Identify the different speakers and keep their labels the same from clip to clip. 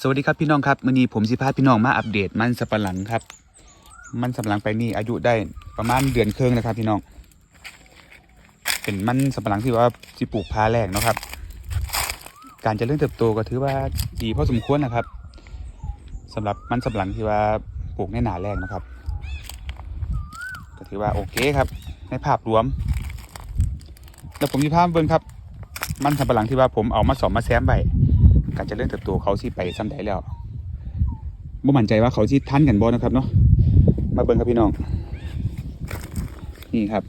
Speaker 1: สวัสดีครับพี่น้องครับวันนี้ผมสิพาพี่น้องมาอัปเดตมันสับปะหลังครับ มันสับปะหลังไปนี่อายุได้ประมาณเดือนครึ่งนะครับพี่น้อง เป็นมันสับปะหลังที่ว่าสิปลูกพาแรกเนาะครับ การจะเริ่มเติบโตก็ถือว่าดีพอสมควรนะครับสำหรับมันสับปะหลังที่ว่าปลูกในหนาแรกนะครับ ก็ถือว่าโอเคครับ ในภาพรวม แล้วผมจะพาเบิ่งครับ มันสับปะหลังที่ว่าผมเอามาสอมมาแซมไว้ การจะเริ่มเติบโตเขาสิไปซ้ำใดแล้วบ่มั่นใจว่าเขาสิทันกันบ่นะครับเนาะมาเบิ่งครับพี่น้อง นี่ครับ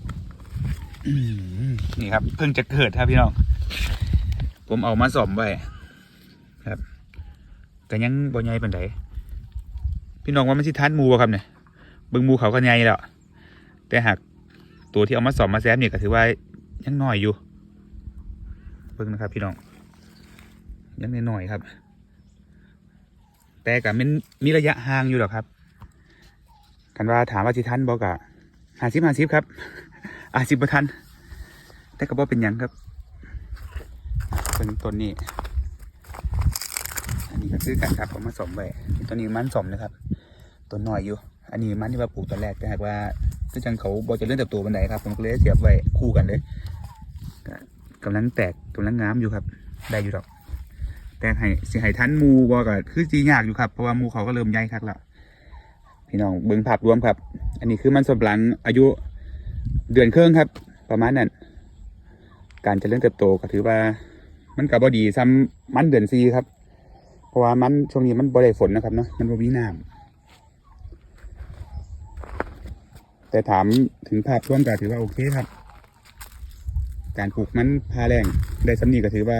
Speaker 1: นี่ครับ เพิ่งจะเกิดครับพี่น้อง ผมเอามาสอมไว้ครับก็ยังบ่ใหญ่ปานใดพี่น้องว่ามันสิทันมูบ่ครับเนี่ยเบิ่งมูเขาก็ใหญ่แล้วแต่หากตัวที่เอามาสอมมาแซมเนี่ยก็ถือว่ายังน้อยอยู่ เบิ่งนะครับพี่น้อง ยังน้อยๆครับ แต่กับมันมีระยะห่างอยู่หรอกครับ กันว่าถามว่าสิทันบอกอะหาสิบหาสิบครับอาสิบประทัน แต่ก็บอกเป็นยังครับเป็นต้นนี้อันนี้ก็ซื้อกันครับเอามาสมไว้ต้นนี้มันสมนะครับต้นน้อยอยู่ อันนี้มันที่ว่าปลูกตอนแรกแต่หากว่าก็จังเขาบอกจะเลื่อนเติบโตบันไดครับ ผมก็เลยเสียบไว้คู่กันเลยก็กำลังแตกกำลังงามอยู่ครับ ได้อยู่ดอก แต่ให้สิให้ทันหมูบ่ก็คือจียากอยู่ครับเพราะว่าหมูเขาก็เริ่มใหญ่คักแล้วพี่น้องเบิ่งภาพรวมครับ อันนี้คือมันสำปะหลังอายุเดือนครึ่งครับ ประมาณนั้น การเจริญเติบโตก็ถือว่า มันกับบอดีซ้ำมันเดือนซีครับ เพราะว่ามันช่วงนี้มันบ่ได้ฝนนะครับเนาะมันบ่มีน้ำแต่ถามถึงภาพรวมก็ถือว่าโอเคครับ การปลูกมันพาแรงได้สำนีก็ถือว่า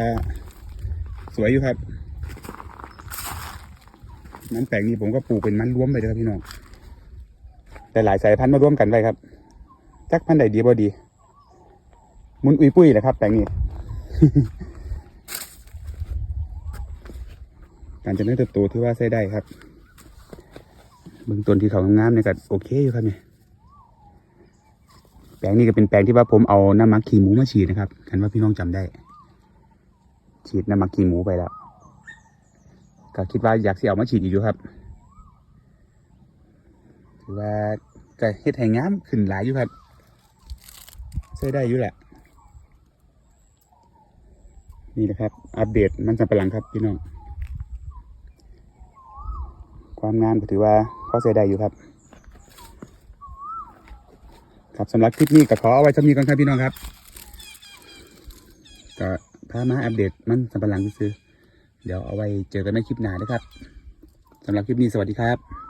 Speaker 1: สวยอยู่ครับ มันแปลงนี้ผมก็ปลูกเป็นมันรวมไปเลยครับพี่น้องแต่หลายสายพันธุ์มาร่วมกันไว้ครับจักพันธุ์ใดดีบ่ดี มุนอุยปุ้ยแหละครับแปลงนี้การจะเริ่มเติบโตที่ว่าใช้ได้ครับเบื้องต้นที่เขางามๆเนี่ยก็โอเคอยู่ครับเนี่ยแปลงนี้ก็เป็นแปลงที่ว่าผมเอาน้ำมักขี้หมูมาฉีดนะครับกันว่าพี่น้องจำได้ ฉีดน้ำมักขี้หมูไปแล้ว ก็คิดว่าอยากเสิเอามาฉีดอีกอยู่ครับถือว่าก็เฮ็ดให้งามขึ้นหลายอยู่ครับใช้ได้อยู่แหละ นี่นะครับ อัปเดตมันสำปะหลังครับพี่น้อง ความงามก็ถือว่าพอใช้ได้อยู่ครับ ครับสำหรับคลิปนี้ก็ขอเอาไว้เท่านี้ก่อนครับพี่น้องครับก็ พามาอัปเดตมันสำปะหลังซื้อเดี๋ยวเอาไว้เจอกันในคลิปหน้านะครับสำหรับคลิปนี้สวัสดีครับ